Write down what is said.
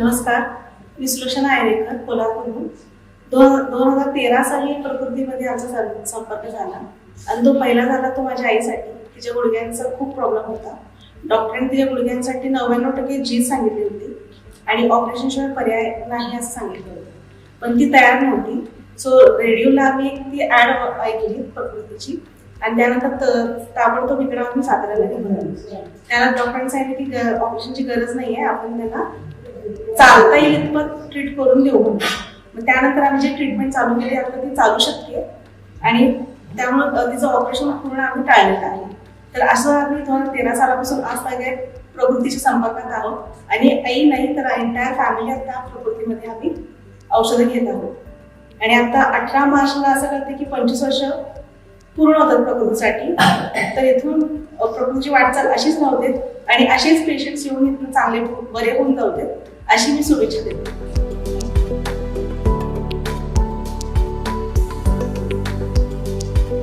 नमस्कार मी सुलक्षणा आयरेकर कोल्हापूरहून. दोन दोन हजार तेरा साली प्रकृतीमध्ये आमचा संपर्क झाला. आणि तो पहिला झाला तो माझ्या आईसाठी तिच्या गुडघ्यांचा खूप प्रॉब्लेम होता. डॉक्टरांनी तिच्या गुडघ्यांसाठी नव्याण्णव टक्के जी सांगितली होती आणि ऑपरेशनशिवाय पर्याय नाही असं सांगितलं होतं. पण ती तयार नव्हती. सो रेडिओला आम्ही ती ॲड ऐकली प्रकृतीची. आणि त्यानंतर ताबडतोब इकडे आम्ही साताऱ्याला घेऊन त्याला डॉक्टरांनी सांगितलं की ऑपरेशनची गरज नाही आहे आपण त्यांना चालता येईल इतपत ट्रीट करून देऊ मग त्यानंतर आम्ही जे ट्रीटमेंट चालू केली आता ती चालू शकते. आणि त्यामुळे तिचं ऑपरेशन पूर्ण आम्ही टाळलेलं आहे तर असं आम्ही दोन तेरा सालापासून आज सगळ्या प्रकृतीच्या संपर्कात आहोत. आणि आई नाही तर एंटायर फॅमिली आता प्रकृतीमध्ये आम्ही औषधं घेत आहोत. आणि आता अठरा मार्चला असं कळतं की पंचवीस वर्ष पूर्ण होतात प्रकृतीसाठी तर इथून प्रकृतीची वाटचाल अशीच नव्हते. आणि असेच पेशंट्स येऊन इथून चांगले बरे होऊन जाऊ अशी मी शुभेच्छा देते.